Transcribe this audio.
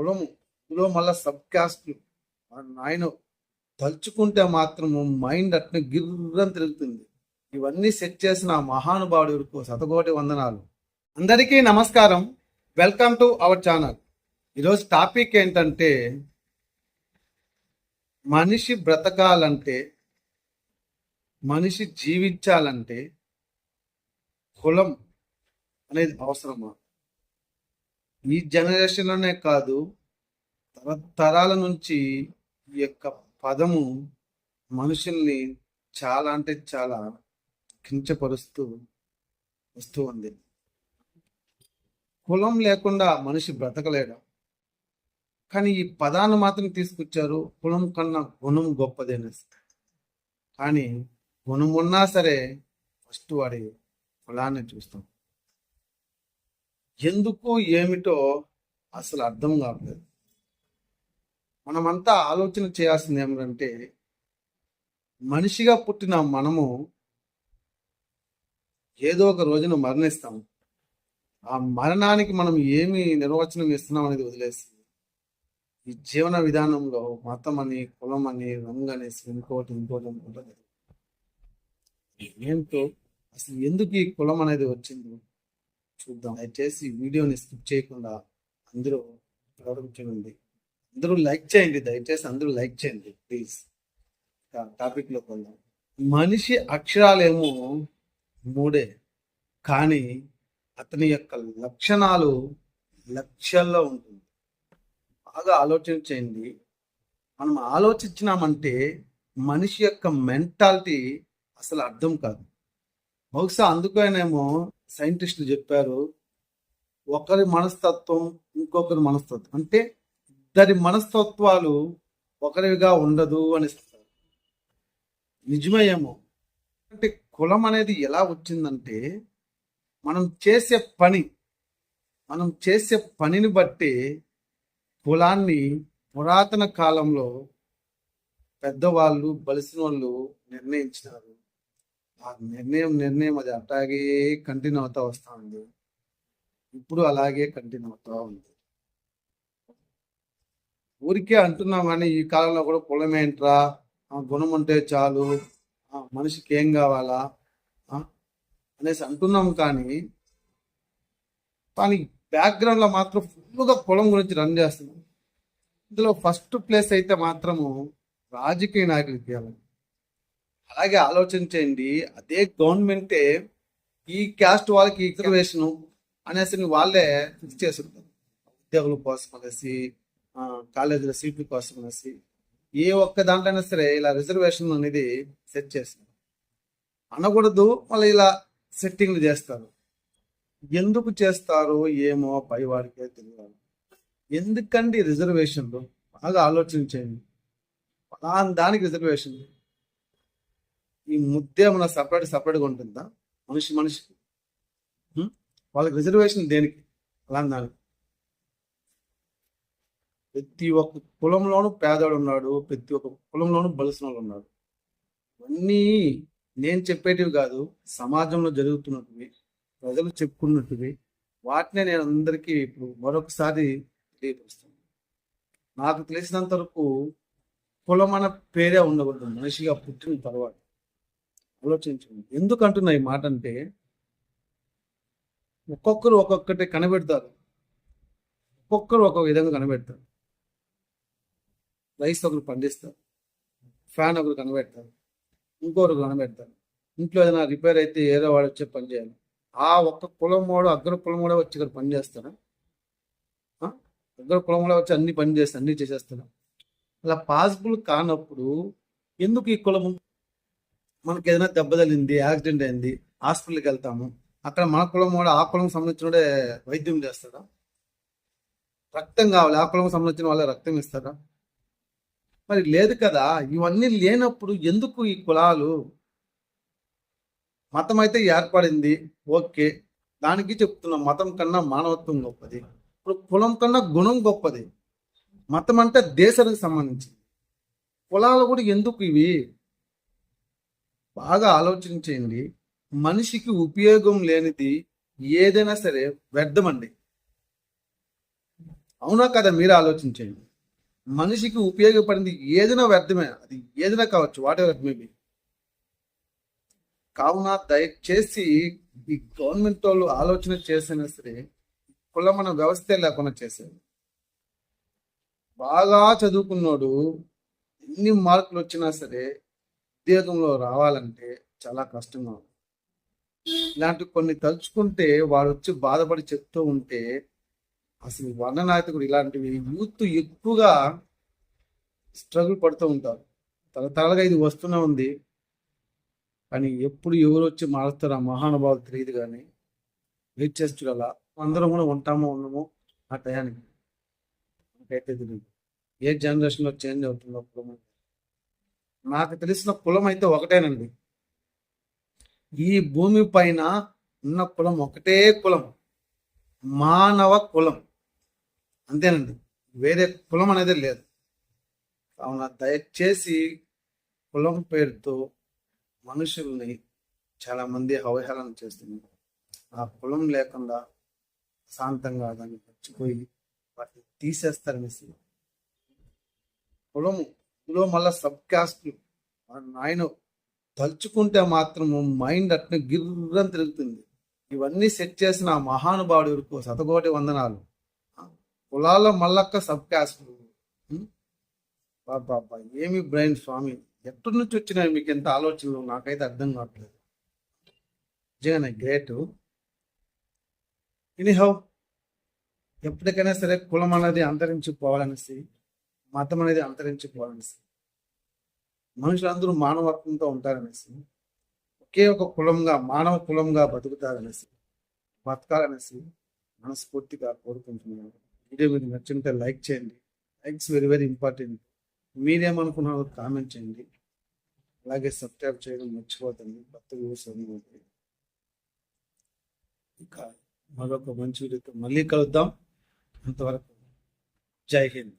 కులము ఇందులో మళ్ళీ సబ్ క్యాస్ట్ ఆయన తలుచుకుంటే మాత్రము మైండ్ అట్నే గిర్రం తిరుగుతుంది. ఇవన్నీ సెట్ చేసిన ఆ మహానుభావుడికి శతకోటి వందనాలు. అందరికీ నమస్కారం. Welcome to our channel. ఈరోజు టాపిక్ ఏంటంటే మనిషి బ్రతకాలంటే మనిషి జీవించాలంటే కులం అనేది అవసరమా? ఈ జనరేషన్లోనే కాదు తరతరాల నుంచి ఈ యొక్క పదము మనుషుల్ని చాలా అంటే చాలా కించపరుస్తూ వస్తూ ఉంది. కులం లేకుండా మనిషి బ్రతకలేడు. కానీ ఈ పదాన్ని మాత్రం తీసుకొచ్చారు కులం కన్నా గుణం గొప్పదేనేసి కానీ గుణం ఉన్నా సరే ఫస్ట్ వాడి కులాన్ని చూస్తాం. ఎందుకు ఏమిటో అసలు అర్థం కావట్లేదు. మనమంతా ఆలోచన చేయాల్సింది ఏమిటంటే మనిషిగా పుట్టిన మనము ఏదో ఒక రోజున మరణిస్తాం. ఆ మరణానికి మనం ఏమి నిర్వచనం ఇస్తున్నాం అనేది వదిలేసి ఈ జీవన విధానంలో మతం అని కులం అని రంగు అనేసి ఇంకోటి ఇంకోటి అనుకుంటుంది ఏంటో అసలు ఎందుకు ఈ కులం అనేది వచ్చింది చూద్దాం. దయచేసి వీడియోని స్కిప్ చేయకుండా అందరూ ప్రారంభించండి. చూడండి అందరూ లైక్ చేయండి దయచేసి అందరూ లైక్ చేయండి ప్లీజ్. టాపిక్లో కొందాం. మనిషి అక్షరాలేమో మూడే కానీ అతని యొక్క లక్షణాలు లక్ష్యాల్లో ఉంటుంది. బాగా ఆలోచన చేయండి. మనం ఆలోచించినామంటే మనిషి యొక్క మెంటాలిటీ అసలు అర్థం కాదు. బహుశా అందుకనేమో సైంటిస్టులు చెప్పారు ఒకరి మనస్తత్వం ఇంకొకరి మనస్తత్వం. అంటే ఇద్దరి మనస్తత్వాలు ఒకరివిగా ఉండదు అని చెప్తారు. నిజమేమో అంటే కులం అనేది ఎలా వచ్చిందంటే మనం చేసే పని మనం చేసే పనిని బట్టి కులాన్ని పురాతన కాలంలో పెద్దవాళ్ళు బలిసిన వాళ్ళు నిర్ణయించినారు. ఆ నిర్ణయం నిర్ణయం అది అట్లాగే కంటిన్యూ అవుతా వస్తా ఉంది. ఇప్పుడు అలాగే కంటిన్యూ అవుతా ఉంది. ఊరికే అంటున్నాం కానీ ఈ కాలంలో కూడా పొలమేంట్రా ఏంట్రా? ఆ గుణం ఉంటే చాలు. ఆ మనిషికి ఏం కావాలా? అనేసి అంటున్నాం కానీ కానీ బ్యాక్గ్రౌండ్లో మాత్రం ఫుల్గా పొలం గురించి రన్ చేస్తున్నాం. ఇందులో ఫస్ట్ ప్లేస్ అయితే మాత్రము రాజకీయ నాయకులు ఇవ్వాలి. అలాగే ఆలోచించండి అదే గవర్నమెంటే ఈ క్యాస్ట్ వాళ్ళకి రిజర్వేషన్ అనేసి వాళ్ళే ఫిక్స్ చేస్తుంటారు. ఉద్యోగుల కోసం అనేసి కాలేజీల సీట్ల కోసం అనేసి ఏ ఒక్క దాంట్లోనే సరే ఇలా రిజర్వేషన్ అనేది సెట్ చేస్తారు. అనకూడదు మళ్ళీ ఇలా సెట్టింగ్లు చేస్తారు. ఎందుకు చేస్తారు ఏమో పై వారికే తెలియాలి. ఎందుకండి రిజర్వేషన్లు? బాగా ఆలోచన చేయండి దానికి రిజర్వేషన్ ఈ ముద్దే మన సపరేట్ సపరేట్గా ఉంటుందా? మనిషి మనిషికి వాళ్ళకి రిజర్వేషన్ దేనికి? అలా దానికి ప్రతి ఒక్క కులంలోనూ పేదవాడు ఉన్నాడు ప్రతి ఒక్క కులంలోనూ బలిసిన వాళ్ళు ఉన్నాడు. ఇవన్నీ నేను చెప్పేటివి కాదు సమాజంలో జరుగుతున్నటివి ప్రజలు చెప్పుకున్నట్టువి వాటినే నేను అందరికీ ఇప్పుడు మరొకసారి తెలియపరుస్తాను. నాకు తెలిసినంత వరకు కులం అన్న పేరే ఉండకూడదు. మనిషిగా పుట్టిన తర్వాత ఆలోచించండి. ఎందుకు అంటున్నా ఈ మాట అంటే ఒక్కొక్కరు ఒక్కొక్కటి కనబెడతారు. ఒక్కొక్కరు ఒక్కొక్క విధంగా కనబెడతారు. రైస్ ఒకరు పండిస్తారు. ఫ్యాన్ ఒకరు కనబెడతారు. ఇంకొకరు కనబెడతారు. ఇంట్లో ఏదైనా రిపేర్ అయితే ఏదో వాడు వచ్చే పని చేయాలి. ఆ ఒక్క కులం వాడు అగ్ర కులం కూడా వచ్చి ఇక్కడ పని చేస్తారా అగ్ర కులం కూడా వచ్చి అన్ని పని చేస్తారు అన్ని చేసేస్తారా అలా పాసిబుల్ కానప్పుడు ఎందుకు ఈ కులము మనకి ఏదైనా దెబ్బ తగిలింది యాక్సిడెంట్ అయింది హాస్పిటల్కి వెళ్తాము. అక్కడ మన కులం కూడా ఆ కులం సంబంధించిన వైద్యం చేస్తారా రక్తం కావాలి ఆ కులం సంబంధించిన వాళ్ళే రక్తం ఇస్తారా? మరి లేదు కదా ఇవన్నీ లేనప్పుడు ఎందుకు ఈ కులాలు? మతం అయితే ఏర్పడింది ఓకే. దానికి చెప్తున్నాం మతం కన్నా మానవత్వం గొప్పది. ఇప్పుడు కులం కన్నా గుణం గొప్పది. మతం అంటే దేశానికి సంబంధించింది. కులాలు కూడా ఎందుకు ఇవి? బాగా ఆలోచించండి మనిషికి ఉపయోగం లేనిది ఏదైనా సరే వ్యర్థమండి. అవునా కదా? మీరు ఆలోచించండి మనిషికి ఉపయోగపడింది ఏదైనా వ్యర్థమే. అది ఏదైనా కావచ్చు వాట్ ఎవర్ మేబీ కావున దయచేసి ఈ గవర్నమెంట్ వాళ్ళు ఆలోచన చేసినా సరే కులమన వ్యవస్థే లేకుండా చేసేది బాగా చదువుకున్నాడు ఎన్ని మార్కులు వచ్చినా సరే ఉద్యోగంలో రావాలంటే చాలా కష్టంగా ఉంది. ఇలాంటి కొన్ని తలుచుకుంటే వాడు వచ్చి బాధపడి చెప్తూ ఉంటే అసలు వర్ణనాయకుడు ఇలాంటివి యూత్ ఎక్కువగా స్ట్రగుల్ పడుతూ ఉంటారు. తరతరాలుగా ఇది వస్తూనే ఉంది. కానీ ఎప్పుడు ఎవరు వచ్చి మారుస్తారా ఆ మహానుభావులు తెలియదు కానీ వెయిట్ చేస్తూ గల అందరం కూడా ఉంటామో ఉన్నామో ఆ టయానికి. నాకైతే తెలియదు ఏ జనరేషన్లో చేంజ్ అవుతుందో కులం నాకు తెలిసిన కులం అయితే ఒకటేనండి. ఈ భూమి పైన ఉన్న కులం ఒకటే కులం. మానవ కులం. అంతేనండి. వేరే కులం అనేది లేదు. కావున దయచేసి కులం పేరుతో మనుషుల్ని చాలామంది అవహేళన చేస్తున్నారు. ఆ కులం లేకుండా శాంతంగా దాన్ని మర్చిపోయి వాటిని తీసేస్తారనేసి. కులము ఇందులో మళ్ళా సబ్ క్యాస్ట్లు నాయన తలుచుకుంటే మాత్రము మైండ్ అట్నే గిర్రని తిరుగుతుంది. ఇవన్నీ సెట్ చేసిన ఆ మహానుభావుడు వరకు శతకోటి వందనాలు. కులాల మల్లక్క సబ్ క్యాస్ట్లు బాబా ఏమి బ్రెయిన్ స్వామి? ఎక్కడి నుంచి వచ్చినాయి మీకు ఎంత ఆలోచనలు? నాకైతే అర్థం కావట్లేదు. నిజంగానే గ్రేట్. ఎనీహౌ ఎప్పటికైనా సరే కులం అనేది అంతరించిపోవాలనేసి మతం అనేది అంతరించిపోవాలనేసి మనుషులందరూ మానవత్వంతో ఉంటారనేసి ఒకే ఒక కులంగా మానవ కులంగా బతుకుతారనేసి బతకాలనేసి మనస్ఫూర్తిగా కోరుకుంటున్నాను. వీడియో మీకు నచ్చుంటే లైక్ చేయండి. Likes very very important. మీరేమనుకున్నారో comment చేయండి. అలాగే సబ్స్క్రైబ్ చేయడం మర్చిపోతుంది కొత్త వ్యూస్ ఇంకా మరొక మంచి వీడియోతో మళ్ళీ కలుద్దాం. అంతవరకు జై హింద్.